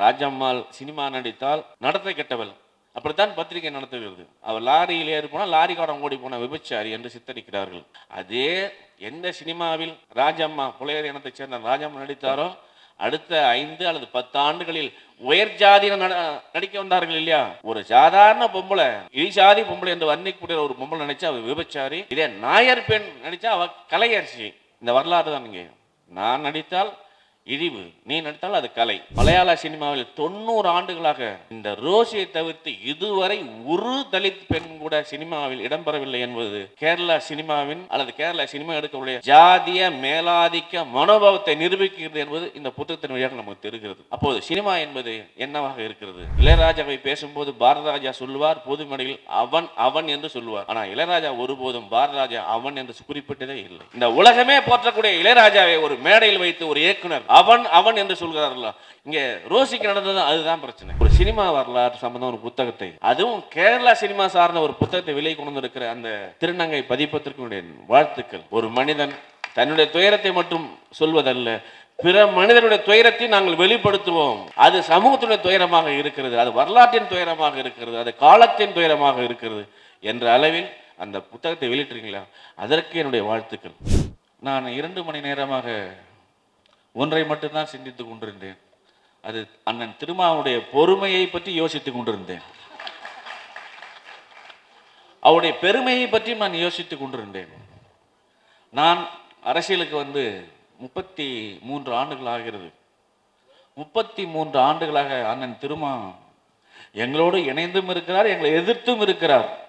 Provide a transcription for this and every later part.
Rajammal cinema நடித்தால் நடத்தை கெட்டவள். அப்படித்தான் பத்திரிகை நடத்துகிறது. அவர் லாரியில் ஏறி போனால் லாரிக்காரன் ஓடி போன விபச்சாரி என்று சித்தரிக்கிறார்கள். அதே எந்த சினிமாவில் ராஜம்மா புலையர் இனத்தைச் சேர்ந்த ராஜம்மா நடித்தாரோ அடுத்த ஐந்து அல்லது பத்து ஆண்டுகளில் உயர் ஜாதியினர் நட- நடிக்க வந்தார்கள் இல்லையா? ஒரு சாதாரண பொம்பளை இழிசாதி பொம்பளை என்று வர்ணிக்கக்கூடிய ஒரு பொம்பளை நினைச்சா அவர் விபச்சாரி இதே நாயர் பெண் நடிச்சா அவ கலையரசி. இந்த வரலாறு தான் இங்கே. நான் நடித்தால் இழிவு. நீ நடித்தால் அது கலை. மலையாள சினிமாவில் தொண்ணூறு ஆண்டுகளாக இந்த ரோஷியை தவிர்த்து இதுவரை ஒரு தலித் பெண் கூட சினிமாவில் இடம்பெறவில்லை என்பது கேரளா சினிமாவின் அல்லது கேரளா சினிமா எடுக்கக்கூடிய ஜாதிய மேலாதிக்க மனோபாவத்தை நிரூபிக்கிறது என்பது இந்த புத்தகத்தின் வழியாக நமக்கு தெரிகிறது. அப்போது சினிமா என்பது என்னவாக இருக்கிறது? இளையராஜாவை பேசும்போது பாரதராஜா சொல்லுவார் பொது மேடையில் அவன் அவன் என்று சொல்லுவார். ஆனால் இளையராஜா ஒருபோதும் பாரதராஜா அவன் என்று குறிப்பிட்டதே இல்லை. இந்த உலகமே போற்றக்கூடிய இளையராஜாவை ஒரு மேடையில் வைத்து ஒரு இயக்குனர் அவன் அவன் என்று சொல்கிறார்களா? இங்கே ரோசிக்கு நடந்தது அதுதான் பிரச்சனை. ஒரு சினிமா வரலாறு சம்பந்தம் ஒரு புத்தகத்தை. அதுவும் கேரளா சினிமா சார்ந்த ஒரு புத்தகத்தை விலை கொண்டு இருக்கிற அந்த திருநங்கை பதிப்பத்திற்கு வாழ்த்துக்கள். ஒரு மனிதன் தன்னுடைய துயரத்தை மட்டும் சொல்வதல்ல பிற மனிதனுடைய துயரத்தை நாங்கள் வெளிப்படுத்துவோம். அது சமூகத்துடைய துயரமாக இருக்கிறது அது வரலாற்றின் துயரமாக இருக்கிறது அது காலத்தின் துயரமாக இருக்கிறது என்ற அளவில் அந்த புத்தகத்தை வெளியிட்டிருக்கீங்களா? அதற்கு என்னுடைய வாழ்த்துக்கள். நான் இரண்டு மணி நேரமாக ஒன்றை மட்டும்தான் சிந்தித்துக் கொண்டிருந்தேன். அது அண்ணன் திருமாவுடைய பொறுமையை பற்றி யோசித்துக் கொண்டிருந்தேன். அவருடைய பெருமையை பற்றியும் நான் யோசித்துக் கொண்டிருந்தேன். நான் அரசியலுக்கு வந்து முப்பத்தி மூன்று ஆண்டுகள் ஆகிறது. முப்பத்தி மூன்று ஆண்டுகளாக அண்ணன் திருமா எங்களோடு இணைந்தும் இருக்கிறார் எங்களை எதிர்த்தும் இருக்கிறார்.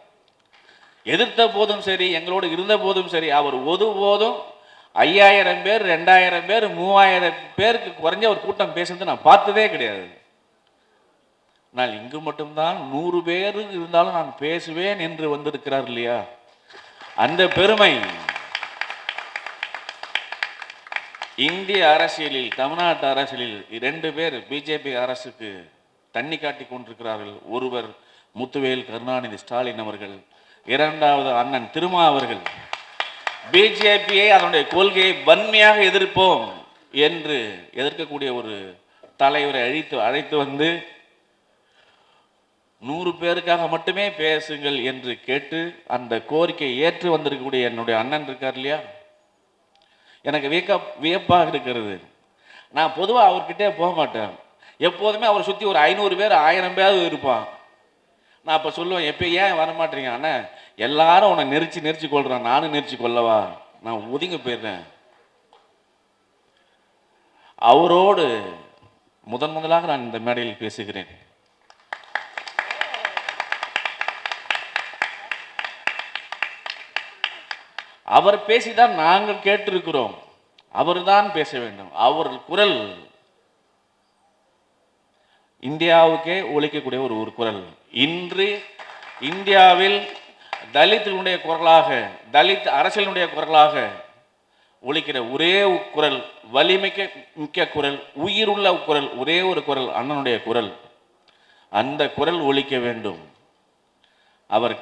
எதிர்த்த போதும் சரி எங்களோடு இருந்த போதும் சரி அவர் ஒருபோதும் ஐயாயிரம் பேர் ரெண்டாயிரம் பேர் மூவாயிரம் பேருக்கு குறைஞ்ச ஒரு கூட்டம் பேசுனது நான் பார்த்ததே கிடையாது. நான் இங்கு மட்டும்தான் நூறு பேர் இருந்தாலும் நான் பேசுவேன் என்று வந்திருக்கிறார் இல்லையா? அந்த பெருமை. இந்திய அரசியலில் தமிழ்நாட்டு அரசியலில் இரண்டு பேர் பிஜேபி அரசுக்கு தண்ணி காட்டி கொண்டிருக்கிறார்கள். ஒருவர் முத்துவேல் கருணாநிதி ஸ்டாலின் அவர்கள் இரண்டாவது அண்ணன் திருமா அவர்கள். பிஜேபியை அதனுடைய கொள்கையை வன்மையாக எதிர்ப்போம் என்று எதிர்க்கக்கூடிய ஒரு தலைவரை அழைத்து அழைத்து வந்து நூறு பேருக்காக மட்டுமே பேசுங்கள் என்று கேட்டு அந்த கோரிக்கையை ஏற்று வந்திருக்கக்கூடிய என்னுடைய அண்ணன் இருக்கார் இல்லையா? எனக்கு வியக்க வியப்பாக இருக்கிறது. நான் பொதுவாக அவர்கிட்டே போக மாட்டேன். எப்போதுமே அவரை சுற்றி ஒரு ஐநூறு பேர் ஆயிரம் பேர் இருப்பான். நான் அப்போ சொல்லுவேன் எப்போ ஏன் வர மாட்டேங்க அண்ணன் எல்லாரும் உன்னை நெரிச்சு நெரிச்சு கொள்றான் நானும் நெரிச்சு கொள்ளவா நான் ஒதுங்க போயிடுறேன். அவரோடு முதன் முதலாக நான் இந்த மேடையில் பேசுகிறேன். அவர் பேசிதான் நாங்கள் கேட்டிருக்கிறோம். அவர் தான் பேச வேண்டும். அவர் குரல் இந்தியாவுக்கே ஒழிக்கக்கூடிய ஒரு ஒரு குரல். இன்று இந்தியாவில் தலித்தினுடைய குரலாக தலித் அரசியலினுடைய குரலாக ஒழிக்கிற ஒரே குரல் வலிமிக்க மிக்க குரல் உயிருள்ள குரல் ஒரே ஒரு குரல் அண்ணனுடைய குரல். அந்த குரல் ஒழிக்க வேண்டும். அவர்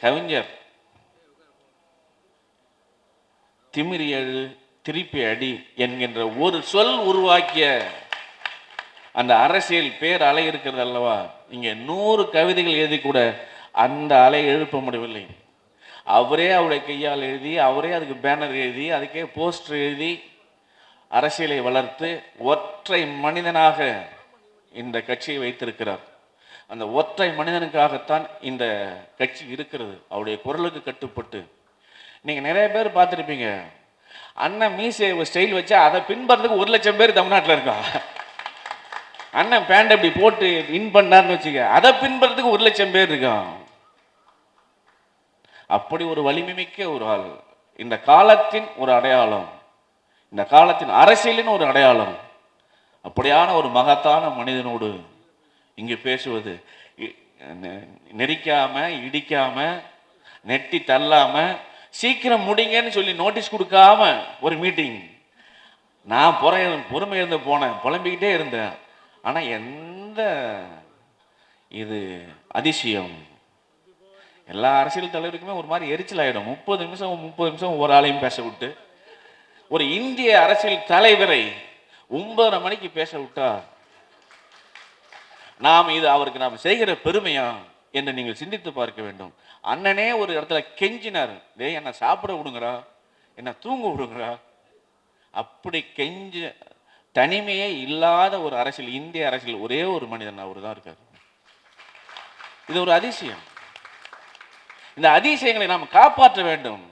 கவிஞர். திமிரி எழு திருப்பி அடி என்கின்ற ஒரு சொல் உருவாக்கிய அந்த அரசியல் பேர் அலை இருக்கிறது அல்லவா? இங்கே நூறு கவிதைகள் எழுதி கூட அந்த அலை எழுப்ப முடியவில்லை. அவரே அவருடைய கையால் எழுதி அவரே அதுக்கு பேனர் எழுதி அதுக்கே போஸ்டர் எழுதி அரசியலை வளர்த்து ஒற்றை மனிதனாக இந்த கட்சியை வைத்திருக்கிறார். அந்த ஒற்றை மனிதனுக்காகத்தான் இந்த கட்சி இருக்கிறது. அவருடைய குரலுக்கு கட்டுப்பட்டு. நீங்கள் நிறைய பேர் பார்த்துருப்பீங்க. அண்ணன் மீசை ஸ்டைல் வச்சா அதை பின்பறதுக்கு ஒரு லட்சம் பேர் தமிழ்நாட்டில் இருக்கா? அண்ணன் பேண்ட் அப்படி போட்டு வின் பண்ணார்னு வச்சுக்க அதை பின்பறதுக்கு ஒரு லட்சம் பேர் இருக்கான் அப்படி ஒரு வலிமைமிக்க ஒரு ஆள். இந்த காலத்தின் ஒரு அடையாளம். இந்த காலத்தின் அரசியலின் ஒரு அடையாளம். அப்படியான ஒரு மகத்தான மனிதனோடு இங்கு பேசுவது. இ- நெ- நெரிக்காம இடிக்காம நெட்டி தள்ளாம சீக்கிரம் முடிங்கன்னு சொல்லி நோட்டீஸ் கொடுக்காம ஒரு மீட்டிங் நான் பொற பொறுமை இருந்து போனேன் புலம்பிக்கிட்டே இருந்தேன். ஆனால் எந்த இது அதிசயம்? எல்லா அரசியல் தலைவருக்குமே ஒரு மாதிரி எரிச்சல் ஆகிடும் முப்பது நிமிஷம் முப்பது நிமிஷம் ஒரு ஆளையும் பேச விட்டு ஒரு இந்திய அரசியல் தலைவரை ஒன்பதரை மணிக்கு பேச விட்டா நாம் இது அவருக்கு நாம் செய்கிற பெருமையா என்று நீங்கள் சிந்தித்து பார்க்க வேண்டும். அண்ணனே ஒரு இடத்துல கெஞ்சினார். டேய் என்ன சாப்பிட விடுங்கடா என்ன தூங்க விடுங்கடா. அப்படி கெஞ்ச தனிமையே இல்லாத ஒரு அரசியல் இந்திய அரசியல் ஒரே ஒரு மனிதன் அவர் தான் இருக்கார். இது ஒரு அதிசயம். இந்த அதிசயங்களை நாம் காப்பாற்ற வேண்டும்.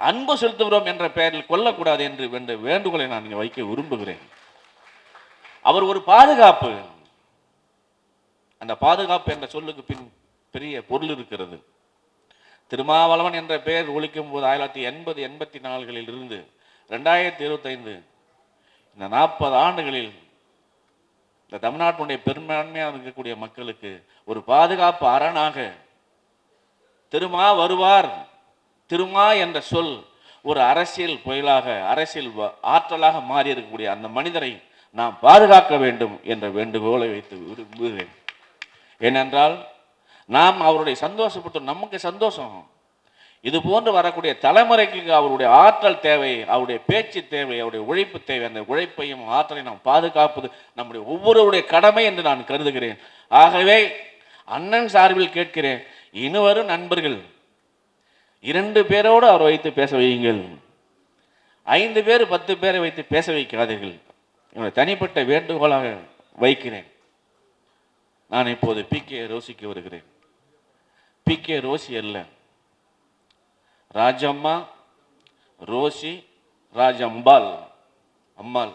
அன்பு செலுத்துகிறோம் என்ற பெயரில் கொல்லக்கூடாது என்று என்ற வேண்டுகோளை நான் இங்கே வைக்க விரும்புகிறேன். அவர் ஒரு பாதுகாப்பு. அந்த பாதுகாப்பு என்ற சொல்லுக்கு பின் பெரிய பொருள் இருக்கிறது. திருமாவளவன் என்ற பெயர் ஒழிக்கும் போது ஆயிரத்தி தொள்ளாயிரத்தி எண்பது எண்பத்தி நாலுகளில் இருந்து ரெண்டாயிரத்தி இருபத்தைந்து இந்த நாற்பது ஆண்டுகளில் இந்த தமிழ்நாட்டினுடைய பெரும்பான்மையாக இருக்கக்கூடிய மக்களுக்கு ஒரு பாதுகாப்பு அரணாக திருமா வருவார். திருமா என்ற சொல் ஒரு அரசியல் புயலாக அரசியல் ஆற்றலாக மாறி இருக்கக்கூடிய அந்த மனிதரை நாம் பாதுகாக்க வேண்டும் என்ற வேண்டுகோளை வைத்து விரும்புகிறேன் ஏனென்றால் நாம் அவருடைய சந்தோஷப்பட்டு நமக்கு சந்தோஷம். இது போன்று வரக்கூடிய தலைமுறைக்கு அவருடைய ஆற்றல் தேவை அவருடைய பேச்சு தேவை அவருடைய உழைப்பு தேவை. அந்த உழைப்பையும் ஆற்றலை நாம் பாதுகாப்பது நம்முடைய ஒவ்வொருவருடைய கடமை என்று நான் கருதுகிறேன். ஆகவே அண்ணன் சார்பில் கேட்கிறேன் இனிவரும் நண்பர்கள் இரண்டு பேரோடு அவர் வைத்து பேச வையுங்கள். ஐந்து பேர் பத்து பேரை வைத்து பேச வைக்காதீர்கள். என்னுடைய தனிப்பட்ட வேண்டுகோளாக வைக்கிறேன். நான் இப்போது பி. கே. ரோசிக்கு வருகிறேன். பி. கே. ரோசி அல்ல. ராஜம்மா ரோசி ராஜம்பாள் அம்மாள்.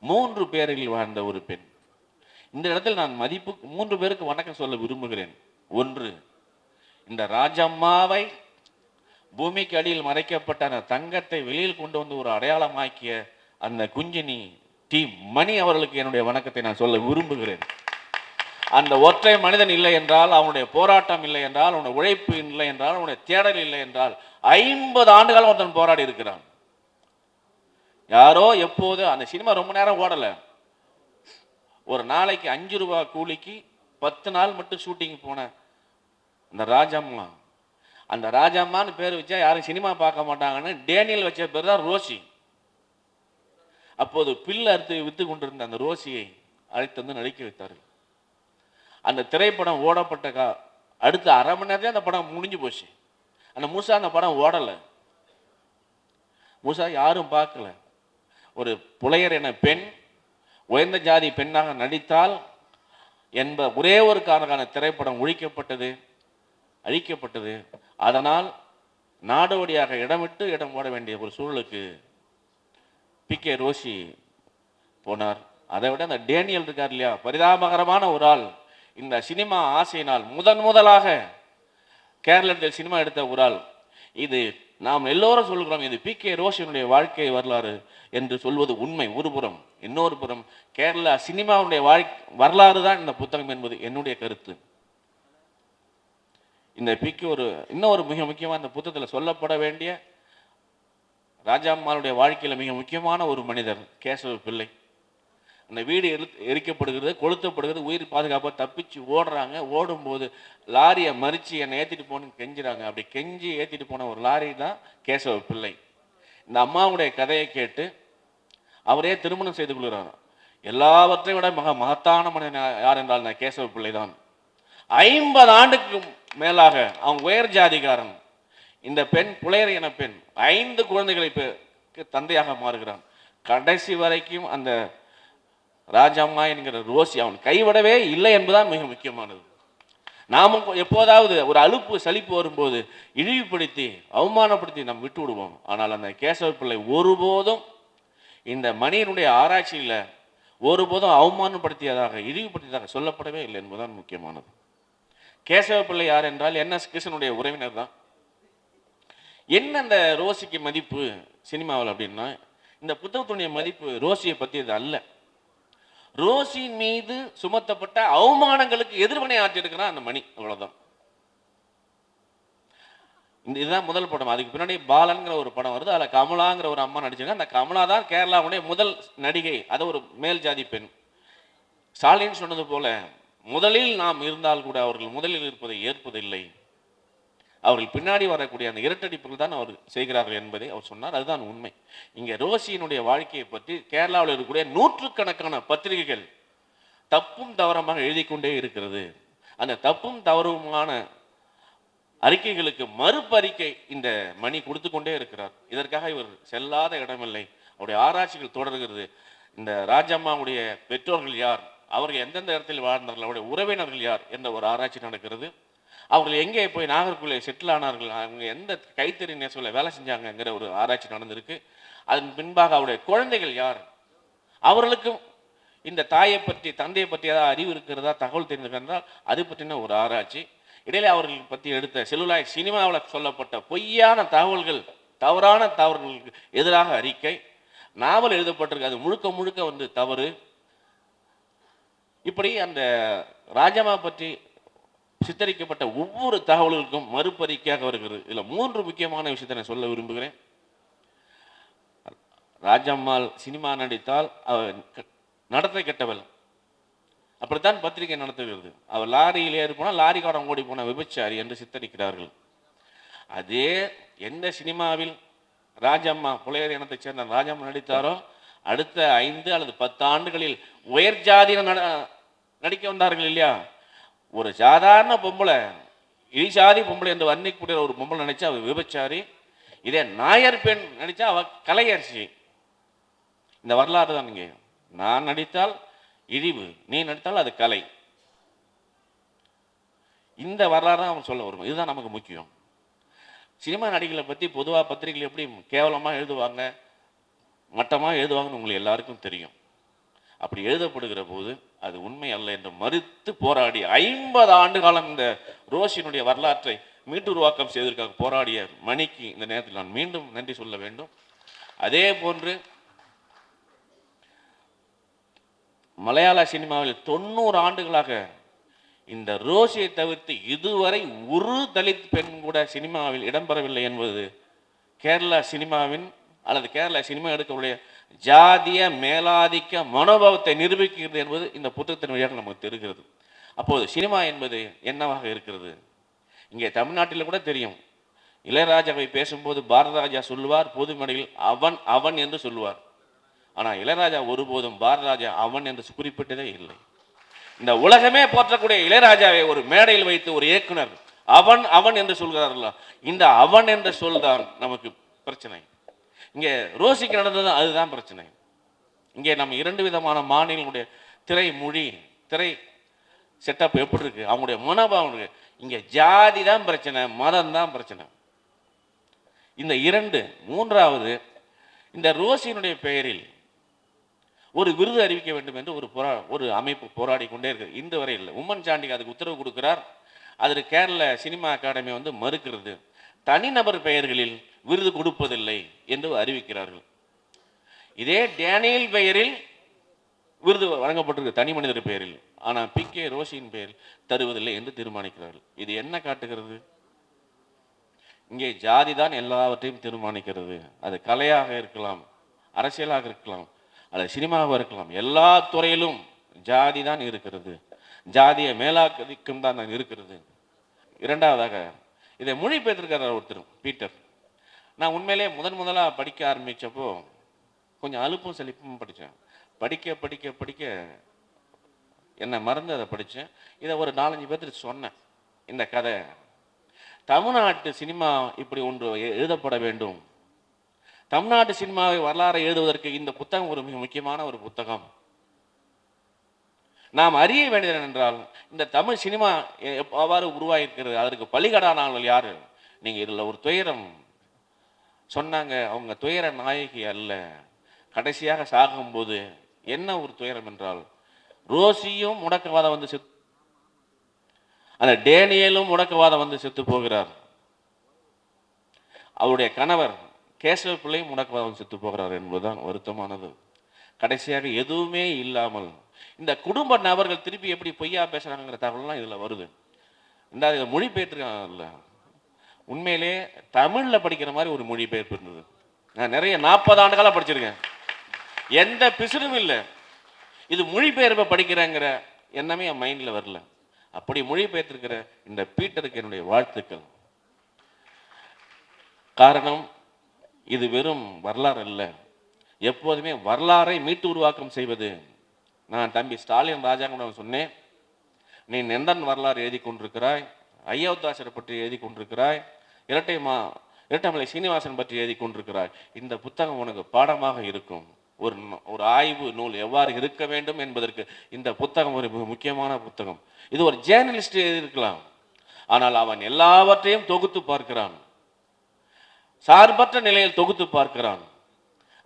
மூன்று பேரில் வாழ்ந்த ஒரு பெண். இந்த இடத்தில் நான் மதிப்பு மூன்று பேருக்கு வணக்கம் சொல்ல விரும்புகிறேன். ஒன்று இந்த ராஜம்மாவை பூமிக்கு அடியில் மறைக்கப்பட்ட அந்த தங்கத்தை வெளியில் கொண்டு வந்து ஒரு அடையாளமாக்கிய அந்த குஞ்சினி டி மணி அவர்களுக்கு என்னுடைய வணக்கத்தை நான் சொல்ல விரும்புகிறேன். அந்த ஒற்றை மனிதன் இல்லை என்றால் அவனுடைய போராட்டம் இல்லை என்றால் அவனுடைய உழைப்பு இல்லை என்றால் அவனுடைய தேடல் இல்லை என்றால் ஐம்பது ஆண்டுகாலம் ஒருத்தன் போராடி இருக்கிறான். யாரோ எப்போது அந்த சினிமா ரொம்ப நேரம் ஓடலை. ஒரு நாளைக்கு அஞ்சு ரூபா கூலிக்கு பத்து நாள் மட்டும் ஷூட்டிங் போனேன் அந்த ராஜம்மா அந்த ராஜம்மான்னு பேர் வச்சா யாரும் சினிமா பார்க்க மாட்டாங்கன்னு டேனியல் வச்ச பேர் தான் ரோசி அப்போது பில் அறுத்து வித்து கொண்டிருந்த அந்த ரோசியை அழைத்து வந்து நடிக்க வைத்தார்கள். அந்த திரைப்படம் ஓடப்பட்ட கா அடுத்த அரை மணி நேரத்தையும் அந்த படம் முடிஞ்சு போச்சு. அந்த மூசா அந்த படம் ஓடலை. மூசா யாரும் பார்க்கல. ஒரு புலையர் என பெண் உயர்ந்த ஜாதி பெண்ணாக நடித்தால் என்ப ஒரே ஒரு காரணக்கான திரைப்படம் ஒழிக்கப்பட்டது. அழிக்கப்பட்டது. அதனால் நாடோடியாக இடமிட்டு இடம் போட வேண்டிய ஒரு சூழலுக்கு பி கே ரோஷி போனார். அதை விட அந்த டேனியல் இருக்கார் இல்லையா? பரிதாபகரமான ஒரு ஆள். இந்த சினிமா ஆசையினால் முதன் முதலாக கேரளத்தில் சினிமா எடுத்த ஒரு ஆள். இது நாம் எல்லோரும் சொல்கிறோம் இது பி கே ரோஷனுடைய வாழ்க்கை வரலாறு என்று சொல்வது உண்மை. ஒரு புறம் இன்னொரு புறம் கேரளா சினிமாவுடைய வாழ் வரலாறு தான் இந்த புத்தகம் என்பது என்னுடைய கருத்து. இந்த பிக்கு ஒரு இன்னொரு மிக முக்கியமாக இந்த புத்தகத்தில் சொல்லப்பட வேண்டிய ராஜாம்மாளுடைய வாழ்க்கையில் மிக முக்கியமான ஒரு மனிதர் கேசவ பிள்ளை. அந்த வீடு எரி எரிக்கப்படுகிறது கொளுத்தப்படுகிறது உயிர் பாதுகாப்பாக தப்பிச்சு ஓடுறாங்க. ஓடும்போது லாரியை மறித்து என்னை ஏற்றிட்டு போகணுன்னு கெஞ்சுறாங்க. அப்படி கெஞ்சி ஏற்றிட்டு போன ஒரு லாரி தான் கேசவ பிள்ளை. இந்த அம்மாவுடைய கதையை கேட்டு அவரே திருமணம் செய்து கொள்கிறார். எல்லாவற்றையும் விட மக மகத்தான மனிதன் யார் என்றால் நான் கேசவ பிள்ளை தான். ஐம்பது ஆண்டுக்கு மேலாக அவன் உயர் ஜாதிகாரன் இந்த பெண் புலையர் என பெண் ஐந்து குழந்தைகளை தந்தையாக மாறுகிறான். கடைசி வரைக்கும் அந்த ராஜம்மா என்கிற ரோசி அவன் கைவிடவே இல்லை என்பதுதான் மிக முக்கியமானது. நாமும் எப்போதாவது ஒரு அலுப்பு சலிப்பு வரும்போது இழிவுபடுத்தி அவமானப்படுத்தி நாம் விட்டு விடுவோம் ஆனால் அந்த கேசவ பிள்ளை ஒருபோதும் இந்த மணியனுடைய ஆராய்ச்சியில் ஒருபோதும் அவமானப்படுத்தியதாக இழிவுபடுத்தியதாக சொல்லப்படவே இல்லை என்பதுதான் முக்கியமானது. கேசவ பிள்ளை யார் என்றால் என் எஸ் கிருஷ்ணனுடைய உறவினர் தான். என்ன அந்த ரோசிக்கு மதிப்பு சினிமாவில் அப்படின்னா இந்த புத்தகத்துடைய மதிப்பு ரோசியை பற்றியது அல்ல. ரோசியின் மீது சுமத்தப்பட்ட அவமானங்களுக்கு எதிர்வினை ஆற்றியிருக்கிறான் அந்த மணி அவ்வளோதான் இந்த இதுதான் முதல் படம். அதுக்கு பின்னாடி பாலன்கிற ஒரு படம் வருது அதில் கமலாங்கிற ஒரு அம்மா நடிச்சிருக்காங்க அந்த கமலா தான் கேரளாவுடைய முதல் நடிகை. அது ஒரு மேல் ஜாதி பெண். ஸ்டாலின் சொன்னது போல முதலில் நாம் இருந்தால் கூட அவர்கள் முதலில் இருப்பதை ஏற்பதில்லை. அவர்கள் பின்னாடி வரக்கூடிய அந்த இரட்டடிப்புகள் தான் அவர் செய்கிறார்கள் என்பதை அவர் சொன்னார். அதுதான் உண்மை. இங்கே ரோசியினுடைய வாழ்க்கையை பற்றி கேரளாவில் இருக்கக்கூடிய நூற்றுக்கணக்கான பத்திரிகைகள் தப்பும் தவறமாக எழுதி கொண்டே இருக்கிறது. அந்த தப்பும் தவறுமான அறிக்கைகளுக்கு மறுபறிக்கை இந்த மணி கொடுத்து கொண்டே இருக்கிறார். இதற்காக இவர் செல்லாத இடமில்லை. அவருடைய ஆராய்ச்சிகள் தொடர்கிறது. இந்த ராஜம்மாவுடைய பெற்றோர்கள் யார்? அவர்கள் எந்தெந்த இடத்தில் வாழ்ந்தார்கள் அவருடைய உறவினர்கள் யார் என்ற ஒரு ஆராய்ச்சி நடக்கிறது. அவர்கள் எங்கே போய் நாகர்கோவிலை செட்டில் ஆனார்கள் அவங்க எந்த கைத்தறி நெசவில் வேலை செஞ்சாங்கங்கிற ஒரு ஆராய்ச்சி நடந்திருக்கு. அதன் பின்பாக அவருடைய குழந்தைகள் யார்? அவர்களுக்கும் இந்த தாயை பற்றி தந்தையை பற்றி ஏதாவது அறிவு இருக்கிறதா தகவல் தெரிந்திருக்கிறதால் அது பற்றின ஒரு ஆராய்ச்சி. இடையிலே அவர்கள் பற்றி எடுத்த செல்லுலாய் சினிமாவில் சொல்லப்பட்ட பொய்யான தகவல்கள் தவறான தவறுகளுக்கு எதிராக அறிக்கை. நாவல் எழுதப்பட்டிருக்கு அது முழுக்க முழுக்க வந்து தவறு. இப்படி அந்த ராஜாமா பற்றி சித்தரிக்கப்பட்ட ஒவ்வொரு தகவல்களுக்கும் மறுபறிக்கையாக வருகிறது. இதில் மூன்று முக்கியமான விஷயத்தை நான் சொல்ல விரும்புகிறேன். ராஜம்மாள் சினிமா நடித்தால் அவர் க- நடத்தை கெட்டவள். அப்படித்தான் பத்திரிகை நடத்துகிறது. அவர் லாரியில் ஏறி போனால் லாரிக்காரன் ஓடி போன விபச்சாரி என்று சித்தரிக்கிறார்கள். அதே எந்த சினிமாவில் ராஜம்மா புலையர் இனத்தைச் சேர்ந்த ராஜம்மா நடித்தாரோ அடுத்த ஐந்து அல்லது பத்து ஆண்டுகளில் உயர் ஜாதியினர் நடிக்க வந்தார்கள் இல்லையா? ஒரு சாதாரண பொம்பளை இழிசாதி பொம்பளை என்று வர்ணிக்கக்கூடிய ஒரு பொம்பளை நினைச்சா அவ விபச்சாரி. இதே நாயர் பெண் நடிச்சா அவ கலையரசி. இந்த வரலாறு தான் இங்கே. நான் நடித்தால் இழிவு நீ நடித்தால் அது கலை. இந்த வரலாறு தான் அவன் சொல்ல வரும். இதுதான் நமக்கு முக்கியம். சினிமா நடிகளை பற்றி பொதுவாக பத்திரிகைகள் எப்படி கேவலமாக எழுதுவாங்க மட்டமாக எழுதுவாங்கன்னு உங்களுக்கு எல்லாருக்கும் தெரியும். அப்படி எழுதப்படுகிற போது அது உண்மை அல்ல என்று மறுத்து போராடி ஐம்பது ஆண்டு காலம் இந்த ரோஷினுடைய வரலாற்றை மீட்டுருவாக்கம் செய்வதற்காக போராடிய மணிக்கு இந்த நேரத்தில் நான் மீண்டும் நன்றி சொல்ல வேண்டும். அதே போன்று மலையாள சினிமாவில் தொண்ணூறு ஆண்டுகளாக இந்த ரோஷியை தவிர்த்து இதுவரை ஒரு தலித் பெண் கூட சினிமாவில் இடம்பெறவில்லை என்பது கேரளா சினிமாவின் அல்லது கேரளா சினிமா எடுக்கக்கூடிய ஜாதிய மேலாதிக்க மனோபாவத்தை நிரூபிக்கிறது என்பது இந்த புத்தகத்தின் வழியாக நமக்கு தெரிகிறது. அப்போது சினிமா என்பது என்னவாக இருக்கிறது? இங்கே தமிழ்நாட்டில் கூட தெரியும். இளையராஜாவை பேசும்போது பாரதராஜா சொல்லுவார் பொது மேடையில் அவன் அவன் என்று சொல்லுவார். ஆனால் இளையராஜா ஒருபோதும் பாரதராஜா அவன் என்று குறிப்பிட்டதே இல்லை. இந்த உலகமே போற்றக்கூடிய இளையராஜாவை ஒரு மேடையில் வைத்து ஒரு இயக்குனர் அவன் அவன் என்று சொல்கிறார்களா? இந்த அவன் என்ற சொல் தான் நமக்கு பிரச்சனை. இங்கே ரோசிக்கு நடந்தது அதுதான் பிரச்சனை. இங்கே நம்ம இரண்டு விதமான மாநிலங்களுடைய திரை மொழி திரை செட்டப் எப்படி இருக்கு? அவங்களுடைய மனோபாவம் இருக்கு. இங்கே ஜாதி தான் பிரச்சனை மதம் தான் பிரச்சனை. இந்த இரண்டு மூன்றாவது இந்த ரோசியினுடைய பெயரில் ஒரு விருது அறிவிக்க வேண்டும் என்று ஒரு போரா ஒரு அமைப்பு போராடி கொண்டே இருக்கு. இன்று வரை இல்லை. உம்மன் சாண்டிக்கு அதுக்கு உத்தரவு கொடுக்கிறார். அதற்கு கேரள சினிமா அகாடமி வந்து மறுக்கிறது. தனிநபர் பெயர்களில் விருது கொடுப்பதில்லை என்று அறிவிக்கிறார்கள். இதே டேனியல் பெயரில் விருது வழங்கப்பட்டிருக்கு தனி மனிதர் பெயரில். ஆனால் பி கே ரோஷியின் பெயரில் தருவதில்லை என்று தீர்மானிக்கிறார்கள். இது என்ன காட்டுகிறது? இங்கே ஜாதி தான் எல்லாவற்றையும் தீர்மானிக்கிறது. அது கலையாக இருக்கலாம் அரசியலாக இருக்கலாம் அல்லது சினிமாவாக இருக்கலாம். எல்லா துறையிலும் ஜாதி தான் இருக்கிறது. ஜாதியை மேலாக்கதிக்கும் தான் இருக்கிறது. இரண்டாவதாக இதை மொழிபெயர்த்திருக்கிறார் ஒருத்தர் பீட்டர். நான் உண்மையிலே முதன் முதலாக படிக்க ஆரம்பித்தப்போ கொஞ்சம் அலுப்பும் செழிப்பும் படித்தேன் படிக்க படிக்க படிக்க என்னை மறந்து அதை படித்தேன் இதை ஒரு நாலஞ்சு பேர்த்துக்கு சொன்னேன். இந்த கதை தமிழ்நாட்டு சினிமா இப்படி ஒன்று எழுதப்பட வேண்டும். தமிழ்நாட்டு சினிமாவை வரலாறு எழுதுவதற்கு இந்த புத்தகம் ஒரு மிக முக்கியமான ஒரு புத்தகம். நாம் அறிய வேண்டியது என்றால் இந்த தமிழ் சினிமா அவ்வாறு உருவாகிருக்கிறது எவ்வாறு உருவாகியிருக்கிறது. அதற்கு பலிகடானவர்கள் யாரு? நீங்கள் இதில் ஒரு துயரம் சொன்னாங்க அவங்க துயர நாயகி அல்ல. கடைசியாக சாகும்போது என்ன ஒரு துயரம் என்றால் ரோசியும் முடக்கவாதம் வந்து செத்து அந்த டேனியலும் முடக்கவாதம் வந்து செத்து போகிறார். அவருடைய கணவர் கேசவ பிள்ளையும் முடக்கவாதம் செத்து போகிறார் என்பதுதான் வருத்தமானது. கடைசியாக எதுவுமே இல்லாமல் இந்த குடும்ப நபர்கள் திருப்பி எப்படி பொய்யா பேசுறாங்கிற தகவல்லாம் இதில் வருது. இந்த இதை மொழிபெயர்த்துருக்காங்கல்ல. உண்மையிலே தமிழில் படிக்கிற மாதிரி ஒரு மொழிபெயர்ப்பு இருந்தது. நான் நிறைய நாற்பது ஆண்டுகளாக படிச்சிருக்கேன். எந்த பிசுறும் இல்லை. இது மொழிபெயர்ப்பை படிக்கிறேங்கிற எண்ணமே என் மைண்டில் வரல. அப்படி மொழிபெயர்த்திருக்கிற இந்த பீட்டருக்கு என்னுடைய வாழ்த்துக்கள். காரணம் இது வெறும் வரலாறு இல்லை எப்போதுமே வரலாறை மீட்டு உருவாக்கம் செய்வது. நான் தம்பி ஸ்டாலின் ராஜாங்கிடம் சொன்னேன். நீ நெந்தன் வரலாறு எழுதி கொண்டிருக்கிறாய். ஐயோத்தாசரை பற்றி எழுதி கொண்டிருக்கிறாய். இரட்டை மா இரட்டைமலை சீனிவாசன் பற்றி எழுதி கொண்டிருக்கிறாய் இந்த புத்தகம் உனக்கு பாடமாக இருக்கும். ஒரு ஒரு ஆய்வு நூல் எவ்வாறு இருக்க வேண்டும் என்பதற்கு இந்த புத்தகம் ஒரு மிக முக்கியமான புத்தகம். இது ஒரு ஜேர்னலிஸ்ட் எழுதியிருக்கலாம். ஆனால் அவன் எல்லாவற்றையும் தொகுத்து பார்க்கிறான். சார்பற்ற நிலையில் தொகுத்து பார்க்கிறான்.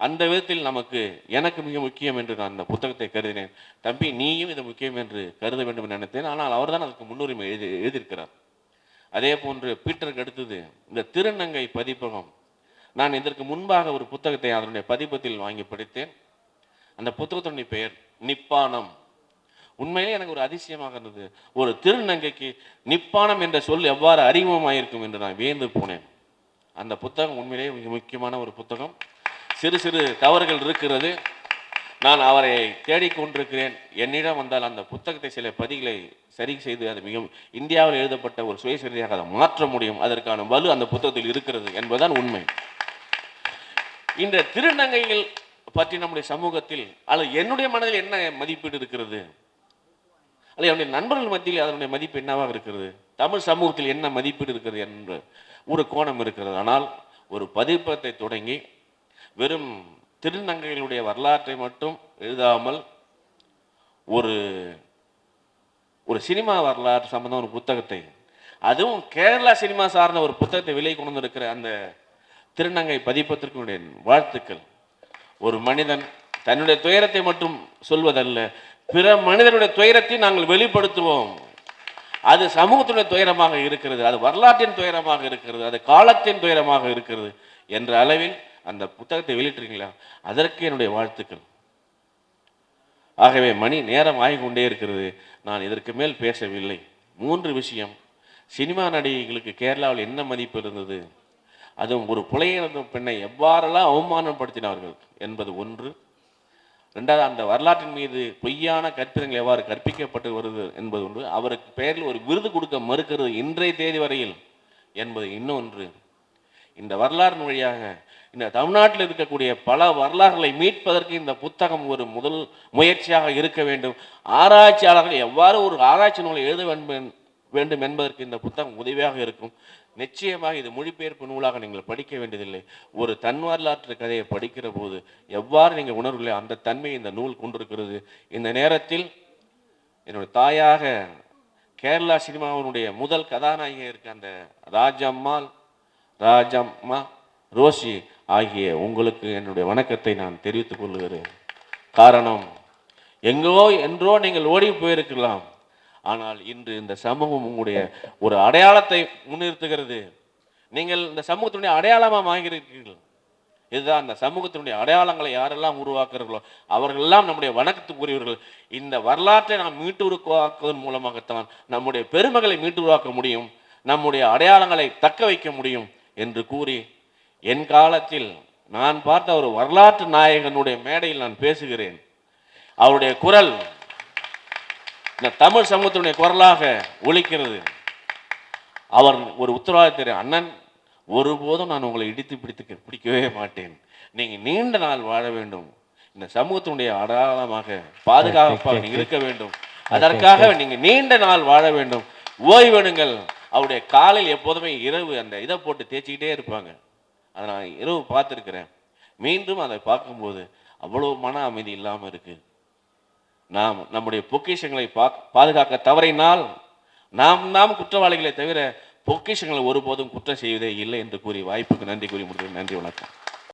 அந்த விதத்தில் நமக்கு எனக்கு மிக முக்கியம் என்று நான் அந்த புத்தகத்தை கருதினேன். தம்பி நீயும் இது முக்கியம் என்று கருத வேண்டும் என்று நினைத்தேன். ஆனால் அவர்தான் அதுக்கு முன்னுரிமை எழுதி எழுதியிருக்கிறார். அதே போன்று பீட்டருக்கு அடுத்தது இந்த திருநங்கை பதிப்பகம். நான் இதற்கு முன்பாக ஒரு புத்தகத்தை அதனுடைய பதிப்பத்தில் வாங்கி படித்தேன். அந்த புத்தகத்தினுடைய பெயர் நிப்பானம். உண்மையிலே எனக்கு ஒரு அதிசயமாக இருந்தது. ஒரு திருநங்கைக்கு நிப்பானம் என்ற சொல் எவ்வாறு அறிமுகமாயிருக்கும் என்று நான் வியந்து போனேன். அந்த புத்தகம் உண்மையிலேயே மிக முக்கியமான ஒரு புத்தகம். சிறு சிறு தவறுகள் இருக்கிறது. நான் அவரை தேடிக்கொண்டிருக்கிறேன். என்னிடம் வந்தால் அந்த புத்தகத்தை சில பதிகளை சரி செய்து அது மிகவும் இந்தியாவில் எழுதப்பட்ட ஒரு சுயசரியாக அதை மாற்ற முடியும். அதற்கான வலு அந்த புத்தகத்தில் இருக்கிறது என்பதுதான் உண்மை. இந்த திருநங்கைகள் பற்றி நம்முடைய சமூகத்தில் அல்லது என்னுடைய மனதில் என்ன மதிப்பீடு இருக்கிறது? அல்லது என்னுடைய நண்பர்கள் மத்தியில் அதனுடைய மதிப்பு என்னவாக இருக்கிறது? தமிழ் சமூகத்தில் என்ன மதிப்பீடு இருக்கிறது என்ற ஒரு கோணம் இருக்கிறது. ஆனால் ஒரு பதிப்பத்தை தொடங்கி வெறும் திருநங்கைகளுடைய வரலாற்றை மட்டும் எழுதாமல் ஒரு ஒரு சினிமா வரலாறு சம்பந்தம் ஒரு புத்தகத்தை. அதுவும் கேரளா சினிமா சார்ந்த ஒரு புத்தகத்தை விலை கொண்டு வந்திருக்கிற அந்த திருநங்கை பதிப்பத்திற்கு வாழ்த்துக்கள். ஒரு மனிதன் தன்னுடைய துயரத்தை மட்டும் சொல்வதல்ல பிற மனிதனுடைய துயரத்தை நாங்கள் வெளிப்படுத்துவோம். அது சமூகத்தினுடைய துயரமாக இருக்கிறது அது வரலாற்றின் துயரமாக இருக்கிறது அது காலத்தின் துயரமாக இருக்கிறது என்ற அளவில் அந்த புத்தகத்தை வெளியிட்டிருக்கீங்களா? அதற்கு என்னுடைய வாழ்த்துக்கள். ஆகவே மணி நேரம் ஆகிக்கொண்டே இருக்கிறது. நான் இதற்கு மேல் பேசவில்லை. மூன்று விஷயம். சினிமா நடிகைகளுக்கு கேரளாவில் என்ன மதிப்பு இருந்தது? அதுவும் ஒரு புலையிழந்த பெண்ணை எவ்வாறெல்லாம் அவமானப்படுத்தினார்கள் என்பது ஒன்று. ரெண்டாவது அந்த வரலாற்றின் மீது பொய்யான கற்பிதங்கள் எவ்வாறு கற்பிக்கப்பட்டு வருது என்பது ஒன்று. அவருக்கு பெயரில் ஒரு விருது கொடுக்க மறுக்கிறது இன்றைய தேதி வரையில் என்பது இன்னொன்று. இந்த வரலாறு வழியாக இந்த தமிழ்நாட்டில் இருக்கக்கூடிய பல வரலாறுகளை மீட்பதற்கு இந்த புத்தகம் ஒரு முதல் முயற்சியாக இருக்க வேண்டும். ஆராய்ச்சியாளர்கள் எவ்வாறு ஒரு ஆராய்ச்சி நூலை எழுத வேண்டும் வேண்டும் என்பதற்கு இந்த புத்தகம் உதவியாக இருக்கும். நிச்சயமாக இது மொழிபெயர்ப்பு நூலாக நீங்கள் படிக்க வேண்டியதில்லை. ஒரு தன் வரலாற்று கதையை படிக்கிற போது எவ்வாறு நீங்கள் உணர்வுகளை அந்த தன்மை இந்த நூல் கொண்டிருக்கிறது. இந்த நேரத்தில் என்னுடைய தாயாக கேரளா சினிமாவினுடைய முதல் கதாநாயகி இருக்க அந்த ராஜம்மாள் ராஜம்மா ரோஷி ஆகிய உங்களுக்கு என்னுடைய வணக்கத்தை நான் தெரிவித்துக் கொள்கிறேன். காரணம் எங்கோ என்றோ நீங்கள் ஓடி போயிருக்கலாம். ஆனால் இன்று இந்த சமூகம் உங்களுடைய ஒரு அடையாளத்தை முன்னிறுத்துகிறது. நீங்கள் இந்த சமூகத்தினுடைய அடையாளமாக ஆகியிருக்கிறீர்கள் இதுதான் அந்த சமூகத்தினுடைய அடையாளங்களை யாரெல்லாம் உருவாக்குறார்களோ அவர்களெல்லாம் நம்முடைய வணக்கத்துக்குரியவர்கள். இந்த வரலாற்றை நாம் மீட்டு உருவாக்குவதன் மூலமாகத்தான் நம்முடைய பெருமைகளை மீட்டு உருவாக்க முடியும். நம்முடைய அடையாளங்களை தக்க வைக்க முடியும். என்று கூறி என் காலத்தில் நான் பார்த்த ஒரு வரலாற்று நாயகனுடைய மேடையில் நான் பேசுகிறேன். அவருடைய குரல் இந்த தமிழ் சமூகத்தினுடைய குரலாக ஒலிக்கிறது. அவர் ஒரு உத்தரவாதத்தை அண்ணன். ஒருபோதும் நான் உங்களை இடித்து பிடித்து பிடிக்கவே மாட்டேன். நீங்க நீண்ட நாள் வாழ வேண்டும். இந்த சமூகத்தினுடைய அடையாளமாக பாதுகாப்பாக நீங்க இருக்க வேண்டும். அதற்காக நீங்க நீண்ட நாள் வாழ வேண்டும். ஓய்வெடுங்கள். அவருடைய காலில் எப்போதுமே இரவு அந்த இதை போட்டு தேய்ச்சிக்கிட்டே இருப்பாங்க. அதை நான் இரவு பார்த்துருக்கிறேன். மீண்டும் அதை பார்க்கும்போது அவ்வளோ மன அமைதி இல்லாமல் இருக்குது நாம் நம்முடைய பொக்கிஷங்களை பா- பாதுகாக்க தவறினால் நாம் நாம் குற்றவாளிகளை தவிர பொக்கிஷங்களை ஒருபோதும் குற்றம் செய்வதே இல்லை என்று கூறி வாய்ப்புக்கு நன்றி கூறி முடிவு நன்றி வணக்கம்.